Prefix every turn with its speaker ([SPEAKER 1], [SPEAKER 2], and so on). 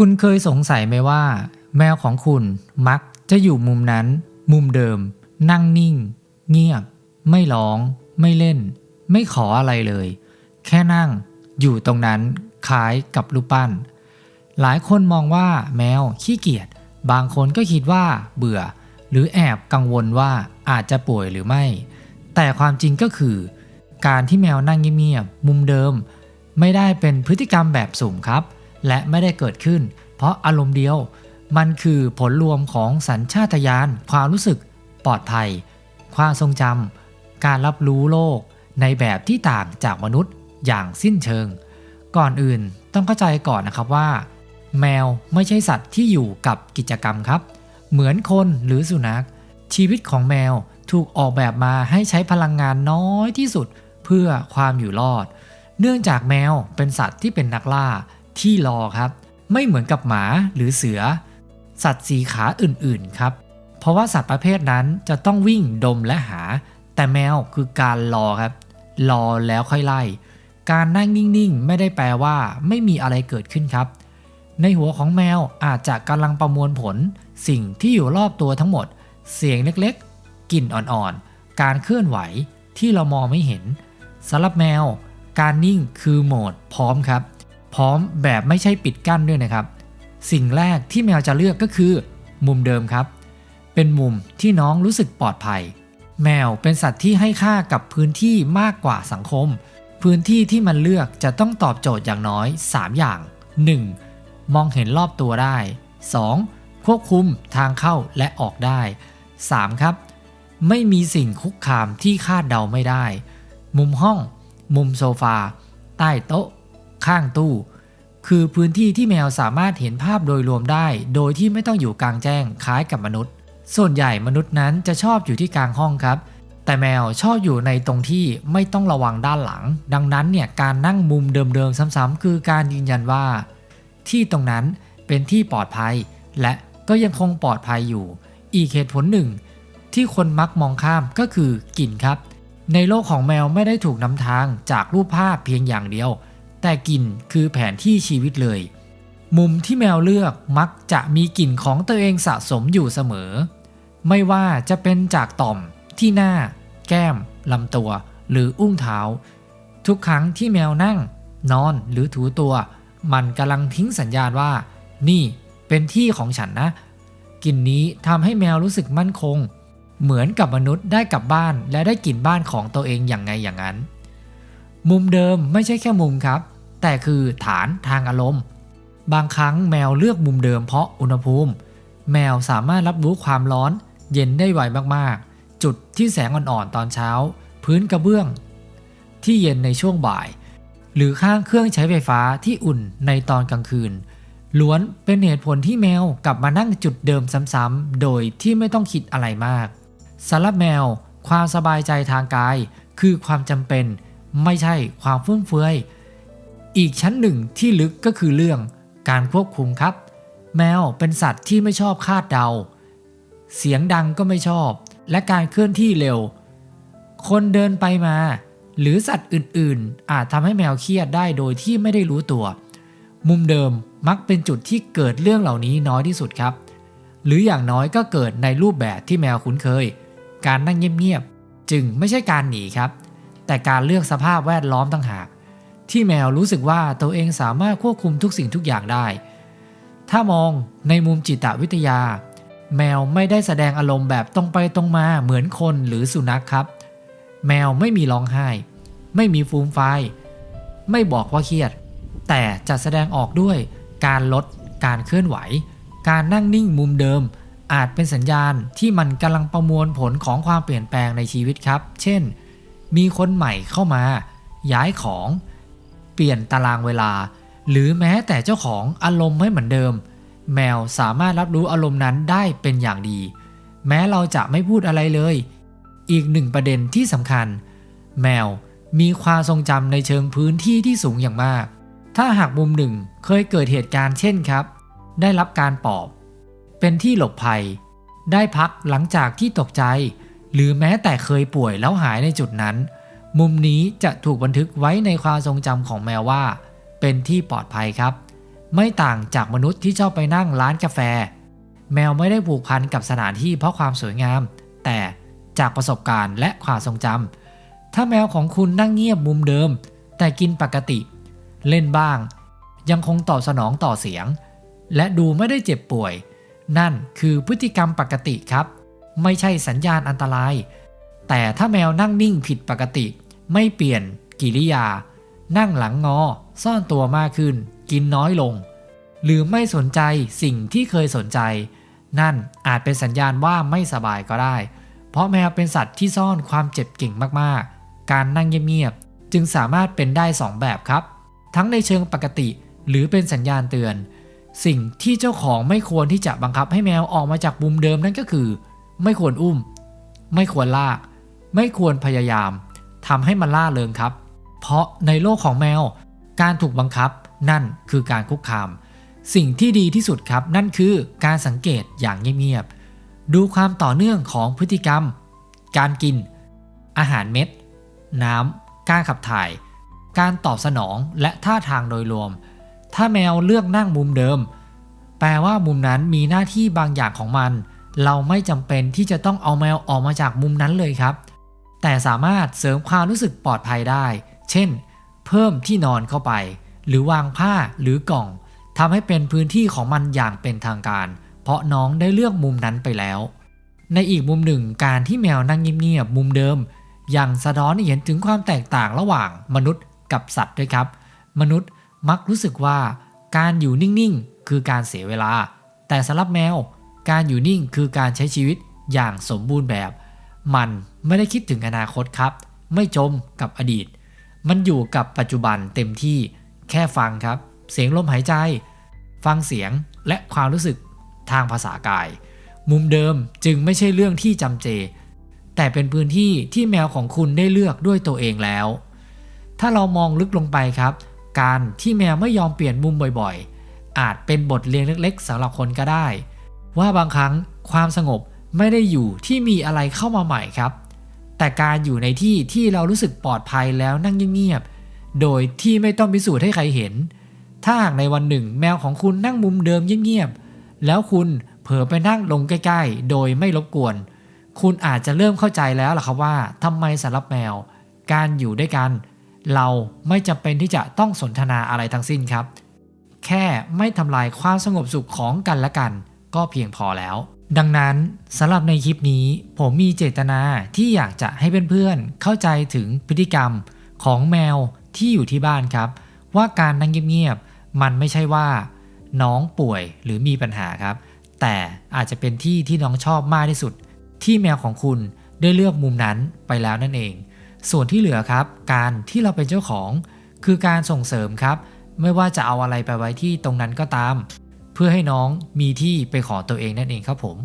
[SPEAKER 1] คุณเคยสงสัยไหมว่า แมวของคุณมักจะอยู่มุมนั้น มุมเดิม นั่งนิ่ง เงียบ ไม่ร้อง ไม่เล่น ไม่ขออะไรเลย แค่นั่งอยู่ตรงนั้นคล้ายกับรูปปั้น หลายคนมองว่าแมวขี้เกียจบางคนก็คิดว่าเบื่อ หรือแอบกังวลว่าอาจจะป่วยหรือไม่ แต่ความจริงก็คือ การที่แมวนั่งเงียบๆมุมเดิม ไม่ได้เป็นพฤติกรรมแบบสุ่มครับ และไม่ได้เกิดขึ้น เพราะอารมณ์เดียว มันคือผลรวมของสัญชาตญาณความรู้สึกปลอดภัย ความทรงจำการรับรู้โลกในแบบที่ต่างจากมนุษย์อย่างสิ้นเชิง ก่อนอื่นต้องเข้าใจก่อนนะครับว่า แมวไม่ใช่สัตว์ที่อยู่กับกิจกรรมครับ เหมือนคนหรือสุนัข ชีวิตของแมวถูกออกแบบมาให้ใช้พลังงานน้อยที่สุดเพื่อความอยู่รอด เนื่องจากแมวเป็นสัตว์ที่เป็นนักล่า ที่รอครับ ไม่เหมือนกับหมาหรือเสือ สัตว์สีขาอื่นๆครับ เพราะว่าสัตว์ประเภทนั้นจะต้องวิ่งดมและหา แต่แมวคือการรอครับ รอแล้วค่อยไล่ การนั่งนิ่งๆ ไม่ได้แปลว่าไม่มีอะไรเกิดขึ้นครับ ในหัวของแมวอาจจะกำลังประมวลผล สิ่งที่อยู่รอบตัวทั้งหมด เสียงเล็กๆกลิ่นอ่อนๆ การเคลื่อนไหวที่เรามองไม่เห็นสำหรับแมว การนิ่งคือโหมดพร้อมครับ พร้อมแบบไม่ใช่ปิดกั้นด้วยนะครับ สิ่งแรกที่แมวจะเลือกก็คือ มุมเดิมครับ เป็นมุมที่น้องรู้สึกปลอดภัย แมวเป็นสัตว์ที่ให้ค่ากับพื้นที่มากกว่าสังคม พื้นที่ที่มันเลือกจะต้องตอบโจทย์อย่างน้อย 3 อย่าง 1. มองเห็นรอบตัวได้ 2. ควบคุมทางเข้าและออกได้ 3. ครับ ไม่มีสิ่งคุกคามที่คาดเดาไม่ได้ มุมห้อง มุมโซฟา ใต้โต๊ะ ข้างตู้ คือพื้นที่ที่แมวสามารถเห็นภาพโดยรวมได้ โดยที่ไม่ต้องอยู่กลางแจ้งคล้ายกับมนุษย์ ส่วนใหญ่มนุษย์นั้นจะชอบอยู่ที่กลางห้องครับ แต่แมวชอบอยู่ในตรงที่ไม่ต้องระวังด้านหลัง ดังนั้นเนี่ยการนั่งมุมเดิมๆซ้ำๆคือการยืนยันว่า ที่ตรงนั้นเป็นที่ปลอดภัย และก็ยังคงปลอดภัยอยู่ อีกเหตุผลหนึ่ง ที่คนมักมองข้ามก็คือกลิ่นครับในโลกของแมวไม่ได้ถูกนำทางจากรูปภาพเพียงอย่างเดียว แต่กลิ่นคือแผนที่ชีวิตเลย มุมที่แมวเลือกมักจะมีกลิ่นของตัวเองสะสมอยู่เสมอ ไม่ว่าจะเป็นจากต่อมที่หน้า แก้มลำตัว หรืออุ้งเท้า ทุกครั้งที่แมวนั่ง นอนหรือถูตัว มันกำลังทิ้งสัญญาณว่า นี่เป็นที่ของฉันนะกลิ่นนี้ทำให้แมวรู้สึกมั่นคง เหมือนกับมนุษย์ได้กลับบ้านและได้กลิ่นบ้านของตัวเองอย่างไงอย่างนั้น มุมเดิมไม่ใช่แค่มุมครับ แต่คือฐานทางอารมณ์ บางครั้งแมวเลือกมุมเดิมเพราะอุณหภูมิ แมวสามารถรับรู้ความร้อนเย็นได้ไวมากๆ จุดที่แสงอ่อนๆตอนเช้า พื้นกระเบื้อง ที่เย็นในช่วงบ่าย หรือข้างเครื่องใช้ไฟฟ้าที่อุ่นในตอนกลางคืนล้วนเป็นเหตุผลที่แมวกลับมานั่งจุดเดิมซ้ำๆ โดยที่ไม่ต้องคิดอะไรมากสำหรับแมว ความสบายใจทางกาย คือความจำเป็น ไม่ใช่ความฟุ่มเฟือย อีกชั้นหนึ่งที่ลึกก็คือเรื่องการควบคุมครับ แมวเป็นสัตว์ที่ไม่ชอบคาดเดา เสียงดังก็ไม่ชอบ และการเคลื่อนที่เร็ว คนเดินไปมา หรือสัตว์อื่นๆ อาจทำให้แมวเครียดได้โดยที่ไม่ได้รู้ตัว มุมเดิมมักเป็นจุดที่เกิดเรื่องเหล่านี้น้อยที่สุดครับ หรืออย่างน้อยก็เกิดในรูปแบบที่แมวคุ้นเคย การนั่งเงียบๆจึงไม่ใช่การหนีครับ แต่การเลือกสภาพแวดล้อมต่างหาก ที่แมวรู้สึกว่าตัวเองสามารถควบคุมทุกสิ่งทุกอย่างได้ ถ้ามองในมุมจิตวิทยา แมวไม่ได้แสดงอารมณ์แบบตรงไปตรงมาเหมือนคนหรือสุนัขครับ แมวไม่มีร้องไห้ ไม่มีฟูมไฟไม่บอกว่าเครียด แต่จะแสดงออกด้วยการลด การเคลื่อนไหว การนั่งนิ่งมุมเดิม อาจเป็นสัญญาณที่มันกำลังประมวลผลของความเปลี่ยนแปลงในชีวิตครับ เช่น มีคนใหม่เข้ามา ย้ายของ เปลี่ยนตารางเวลา หรือแม้แต่เจ้าของอารมณ์ไม่เหมือนเดิม แมวสามารถรับรู้อารมณ์นั้นได้เป็นอย่างดี แม้เราจะไม่พูดอะไรเลย อีกหนึ่งประเด็นที่สำคัญ แมวมีความทรงจำในเชิงพื้นที่ที่สูงอย่างมาก ถ้าหากมุมหนึ่งเคยเกิดเหตุการณ์เช่นครับ ได้รับการปอบ เป็นที่หลบภัย ได้พักหลังจากที่ตกใจ หรือแม้แต่เคยป่วยแล้วหายในจุดนั้น มุมนี้จะถูกบันทึกไว้ในความทรงจำของแมวว่า เป็นที่ปลอดภัยครับ ไม่ต่างจากมนุษย์ที่ชอบไปนั่งร้านกาแฟ แมวไม่ได้ผูกพันกับสถานที่เพราะความสวยงาม แต่จากประสบการณ์และความทรงจำถ้าแมวของคุณนั่งเงียบมุมเดิม แต่กินปกติ เล่นบ้าง ยังคงตอบสนองต่อเสียง และดูไม่ได้เจ็บป่วย นั่นคือพฤติกรรมปกติครับ ไม่ใช่สัญญาณอันตรายแต่ถ้าแมวนั่งนิ่งผิดปกติ ไม่เปลี่ยนกิริยา นั่งหลังงอ ซ่อนตัวมากขึ้น กินน้อยลง หรือไม่สนใจสิ่งที่เคยสนใจ นั่นอาจเป็นสัญญาณว่าไม่สบายก็ได้ เพราะแมวเป็นสัตว์ที่ซ่อนความเจ็บเก่งมากๆ การนั่งเงียบๆจึงสามารถเป็นได้สองแบบครับ ทั้งในเชิงปกติหรือเป็นสัญญาณเตือน สิ่งที่เจ้าของไม่ควรที่จะบังคับให้แมวออกมาจากมุมเดิมนั่นก็คือ ไม่ควรอุ้ม ไม่ควรลาก ไม่ควรพยายาม ทำให้มันล่าเริงครับ เพราะในโลกของแมว การถูกบังคับนั่นคือการคุกคาม สิ่งที่ดีที่สุดครับ นั่นคือการสังเกตอย่างเงียบๆดูความต่อเนื่องของพฤติกรรม การกิน อาหารเม็ด น้ำการขับถ่าย การตอบสนองและท่าทางโดยรวม ถ้าแมวเลือกนั่งมุมเดิม แปลว่ามุมนั้นมีหน้าที่บางอย่างของมัน เราไม่จำเป็นที่จะต้องเอาแมวออกมาจากมุมนั้นเลยครับ แต่สามารถเสริมความรู้สึกปลอดภัยได้ เช่น เพิ่มที่นอนเข้าไป หรือวางผ้าหรือกล่องทำให้เป็นพื้นที่ของมันอย่างเป็นทางการ เพราะน้องได้เลือกมุมนั้นไปแล้ว ในอีกมุมหนึ่งการที่แมวนั่งเงียบๆมุมเดิม ยังสะท้อนให้เห็นถึงความแตกต่างระหว่างมนุษย์กับสัตว์ด้วยครับ มนุษย์มักรู้สึกว่า การอยู่นิ่งๆ คือการเสียเวลา แต่สำหรับแมว การอยู่นิ่งคือการใช้ชีวิตอย่างสมบูรณ์แบบ มัน ไม่ได้คิดถึงอนาคตครับ ไม่จมกับอดีต มันอยู่กับปัจจุบันเต็มที่แค่ฟังครับ เสียงลมหายใจ ฟังเสียงและความรู้สึกทางภาษากาย มุมเดิมจึงไม่ใช่เรื่องที่จำเจ แต่เป็นพื้นที่ที่แมวของคุณได้เลือกด้วยตัวเองแล้ว ถ้าเรามองลึกลงไปครับ การที่แมวไม่ยอมเปลี่ยนมุมบ่อยๆ อาจเป็นบทเรียนเล็กๆสำหรับคนก็ได้ ว่าบางครั้งความสงบไม่ได้อยู่ที่มีอะไรเข้ามาใหม่ครับ แต่การอยู่ในที่ที่เรารู้สึกปลอดภัยแล้วนั่งเงียบๆ โดยที่ไม่ต้องพิสูจน์ให้ใครเห็น ถ้าหากในวันหนึ่งแมวของคุณนั่งมุมเดิมเงียบๆ แล้วคุณเผลอไปนั่งลงใกล้ๆ โดยไม่รบกวน คุณอาจจะเริ่มเข้าใจแล้วล่ะครับว่าทำไมสำหรับแมว การอยู่ด้วยกัน เราไม่จำเป็นที่จะต้องสนทนาอะไรทั้งสิ้นครับ แค่ไม่ทำลายความสงบสุขของกันและกัน ก็เพียงพอแล้ว ดังนั้นสำหรับในคลิปนี้ผมมีเจตนาที่อยากจะให้เพื่อนๆเข้าใจถึงพฤติกรรมของแมวที่อยู่ที่บ้านครับ ว่าการนั่งเงียบๆมันไม่ใช่ว่า น้องป่วยหรือมีปัญหาครับ แต่อาจจะเป็นที่ที่น้องชอบมากที่สุด ที่แมวของคุณได้เลือกมุมนั้นไปแล้วนั่นเอง ส่วนที่เหลือครับ การที่เราเป็นเจ้าของ คือการส่งเสริมครับ ไม่ว่าจะเอาอะไรไปไว้ที่ตรงนั้นก็ตาม เพื่อให้น้องมีที่ไปขอตัวเองนั่นเองครับผม